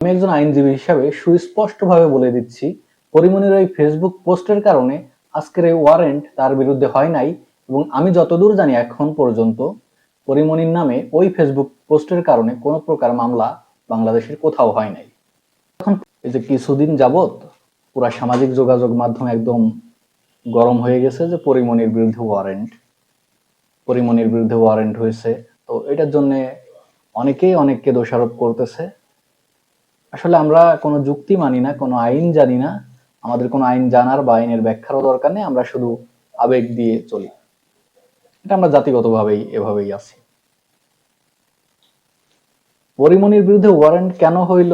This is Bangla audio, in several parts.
আমি একজন আইনজীবী হিসাবে সুস্পষ্টভাবে বলে দিচ্ছি পরিমণির ওই ফেসবুক পোস্টের কারণে আজকের এই ওয়ারেন্ট তার বিরুদ্ধে হয় নাই এবং আমি যতদূর জানি এখন পর্যন্ত পরিমণির নামে ওই ফেসবুক পোস্টের কারণে কোনো প্রকার মামলা বাংলাদেশের কোথাও হয় নাই। এখন এই যে কিছুদিন যাবত পুরা সামাজিক যোগাযোগ মাধ্যম একদম গরম হয়ে গেছে যে পরিমণির বিরুদ্ধে ওয়ারেন্ট পরিমণির বিরুদ্ধে ওয়ারেন্ট হয়েছে। তো এটার জন্য অনেকেই অনেককে দোষারোপ করতেছে। আসলে আমরা কোনো যুক্তি মানি না, কোনো আইন জানি না। আমাদের কোনো আইন জানার বা আইনের ব্যাখ্যারও দরকার নেই, আমরা শুধু আবেগ দিয়ে চলি। এটা আমরা জাতিগতভাবেই এভাবেই আছি। পরিমণির বিরুদ্ধে ওয়ারেন্ট কেন হইল?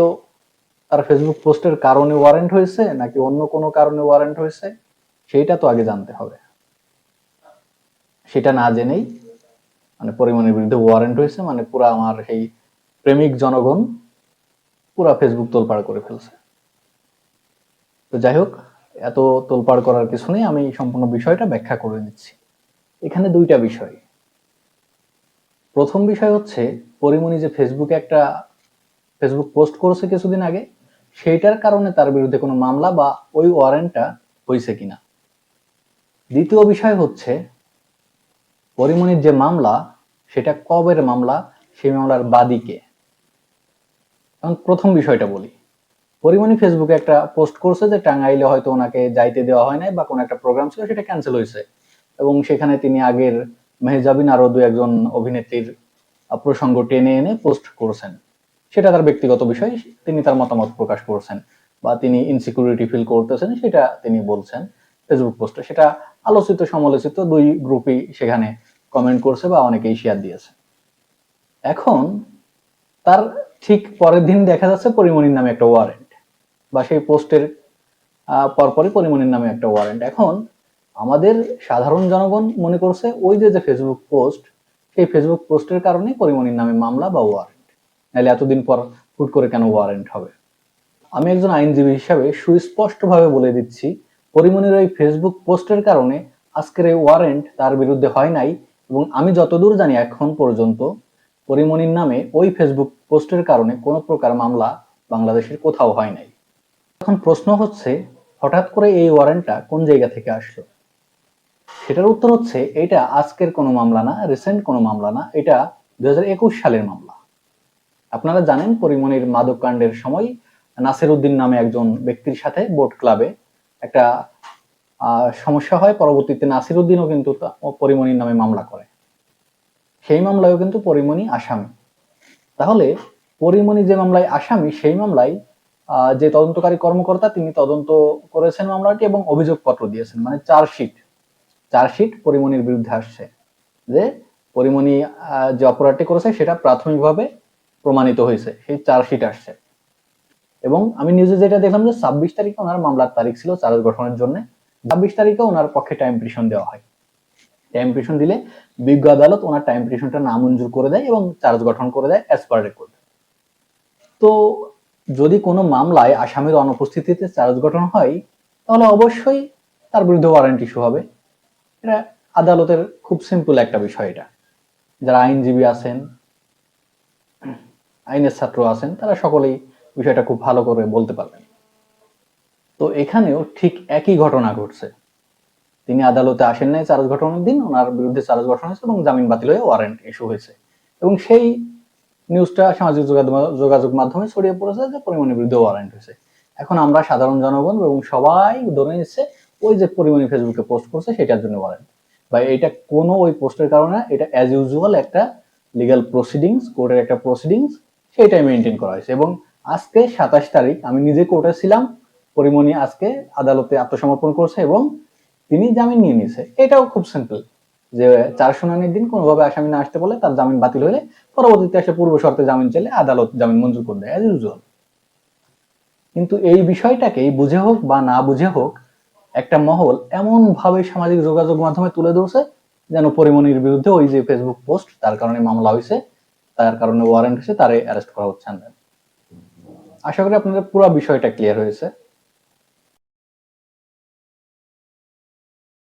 তার ফেসবুক পোস্টের কারণে ওয়ারেন্ট হয়েছে, নাকি অন্য কোনো কারণে ওয়ারেন্ট হয়েছে? সেইটা তো আগে জানতে হবে। সেটা না জেনেই মানে পরিমণির বিরুদ্ধে ওয়ারেন্ট হয়েছে মানে পুরো আমার সেই প্রেমিক জনগণ পুরা ফেসবুক তোলপাড় করে ফেলছে। তো যাই হোক, এত তোলপাড় করার কিছু নেই, আমি সম্পূর্ণ বিষয়টা ব্যাখ্যা করে দিচ্ছি এখানে দুইটা বিষয়। প্রথম বিষয় হচ্ছে, পরিমণি যে ফেসবুকে একটা ফেসবুক পোস্ট করেছে কিছুদিন আগে, সেইটার কারণে তার বিরুদ্ধে কোনো মামলা বা ওই ওয়ারেন্টটা হয়েছে কিনা। দ্বিতীয় বিষয় হচ্ছে, পরিমণির যে মামলা, সেটা কবের মামলা, সেই মামলার বাদীকে এখন প্রথম বিষয়টা বলি। পরিমণি ফেসবুকে একটা পোস্ট করছে যে টাঙ্গাইলে হয়তো ওনাকে যাইতে দেওয়া হয় নাই বা কোনো একটা প্রোগ্রাম ছিল সেটা ক্যান্সেল হয়েছে। এবং সেখানে তিনি আগের মেহজাবিন আরও দু একজন অভিনেত্রীর প্রসঙ্গ টেনে এনে পোস্ট করেছেন। সেটা তার ব্যক্তিগত বিষয়, তিনি তার মতামত প্রকাশ করছেন বা তিনি ইনসিকিউরিটি ফিল করতেছেন সেটা তিনি বলছেন ফেসবুক পোস্টে। সেটা আলোচিত, সমালোচিত দুই গ্রুপই সেখানে কমেন্ট করছে বা অনেকেই শেয়ার দিয়েছে। এখন তার ঠিক পরের দিন দেখা যাচ্ছে পরিমণির নামে একটা ওয়ারেন্ট বা সেই পোস্টের পরপরই পরিমণির নামে একটা ওয়ারেন্ট এখন আমাদের সাধারণ জনগণ মনে করছে ওই যে যে ফেসবুক পোস্ট সেই ফেসবুক পোস্টের কারণে পরিমণির নামে মামলা বা ওয়ারেন্ট নাহলে এতদিন পর হুট করে কেন ওয়ারেন্ট হবে? আমি একজন আইনজীবী হিসাবে সুস্পষ্টভাবে বলে দিচ্ছি, পরিমণির ওই ফেসবুক পোস্টের কারণে আজকের এই ওয়ারেন্ট তার বিরুদ্ধে হয় নাই এবং আমি যতদূর জানি এখন পর্যন্ত পরিমণির নামে ওই ফেসবুক পোস্টের কারণে কোনো প্রকার মামলা বাংলাদেশের কোথাও হয় নাই। এখন প্রশ্ন হচ্ছে, হঠাৎ করে এই ওয়ারেন্টটা কোন জায়গা থেকে আসলো? সেটার উত্তর হচ্ছে, এটা আজকের কোনো মামলা না, রিসেন্ট কোনো মামলা না, এটা দু হাজার একুশ সালের মামলা। আপনারা জানেন, পরিমণির মাদক কাণ্ডের সময় নাসির উদ্দিন নামে একজন ব্যক্তির সাথে বোট ক্লাবে একটা সমস্যা হয়। পরবর্তীতে নাসির উদ্দিনও কিন্তু পরিমণির নামে মামলা করে। সেই মামলায়ও কিন্তু পরিমণি আসামি। তাহলে পরিমণি যে মামলায় আসামি, সেই মামলায় যে তদন্তকারী কর্মকর্তা, তিনি তদন্ত করেছেন মামলাটি এবং অভিযোগপত্র দিয়েছেন মানে চার্জশিট। চার্জশিট পরিমণির বিরুদ্ধে আসছে। যে পরিমণি যে অপরাধটি করেছে, সেটা প্রাথমিকভাবে প্রমাণিত হয়েছে, সেই চার্জশিট আসছে। এবং আমি নিউজে যেটা দেখলাম যে ছাব্বিশ তারিখে ওনার মামলার তারিখ ছিল চার্জ গঠনের জন্য। ছাব্বিশ তারিখে ওনার পক্ষে টাইম পিটিশন দেওয়া হয়। টাইম পিটিশন দিলে বিজ্ঞ আদালত ওনার টাইম পিটিশনটা নামঞ্জুর করে দেয় এবং চার্জ গঠন করে দেয় অ্যাজ পার রেকর্ড তো যদি কোনো মামলায় আসামির অনুপস্থিতিতে চার্জ গঠন হয়, তাহলে অবশ্যই তার বিরুদ্ধে ওয়ারেন্ট ইস্যু হবে। এটা আদালতের খুব সিম্পল একটা বিষয় এটা। যারা আইনজীবী আছেন, আইনের ছাত্র আছেন, তারা সকলেই বিষয়টা খুব ভালো করে বলতে পারবেন। তো এখানেও ঠিক একই ঘটনা ঘটছে। তিনি আদালতে আসেন নাই চার্জ গঠনের দিন ওনার বিরুদ্ধে চার্জ গঠন হয়েছে এবং জামিন বাতিল হয়ে ওয়ারেন্ট ইস্যু হয়েছে। এবং সেই নিউজটা সামাজিক যোগাযোগ- মাধ্যমে ছড়িয়ে পড়েছে যে পরিমণির বিরুদ্ধে ওয়ারেন্ট হয়েছে। এখন আমরা সাধারণ জনগণ এবং সবাই ধরে নিচ্ছে ওই যে পরিমণি ফেসবুকে পোস্ট করছে সেটার জন্য ওয়ারেন্ট বা এটা কোনো ওই পোস্টের কারণে এটা অ্যাজ ইউজুয়াল একটা লিগ্যাল প্রসিডিংস কোর্টের একটা প্রসিডিংস সেইটাই মেনটেন করা হয়েছে। এবং আজকে সাতাশ তারিখ আমি নিজে কোর্টে ছিলাম, পরিমণি আজকে আদালতে আত্মসমর্পণ করছে এবং তিনি জামিন নিয়ে নিয়েছে। এটাও খুব সিম্পল যে চার শুনানির দিন কোনোভাবে আসামি না আসতে বলে তার জামিন বাতিল হলে পরবর্তীতে এসে পূর্ব শর্তে জামিন চাইলে আদালত জামিন মঞ্জুর করে দেয় অ্যাজ ইউজুয়াল কিন্তু এই বিষয়টাকেই বুঝে হোক বা না বুঝে হোক, একটা মহল এমন ভাবে সামাজিক যোগাযোগ মাধ্যমে তুলে ধরছে যেন পরিমণির বিরুদ্ধে ওই যে ফেসবুক পোস্ট তার কারণে মামলা হয়েছে, তার কারণে ওয়ারেন্ট হয়েছে, তারে অ্যারেস্ট করা হচ্ছে আশা করি আপনাদের পুরো বিষয়টা ক্লিয়ার হয়েছে।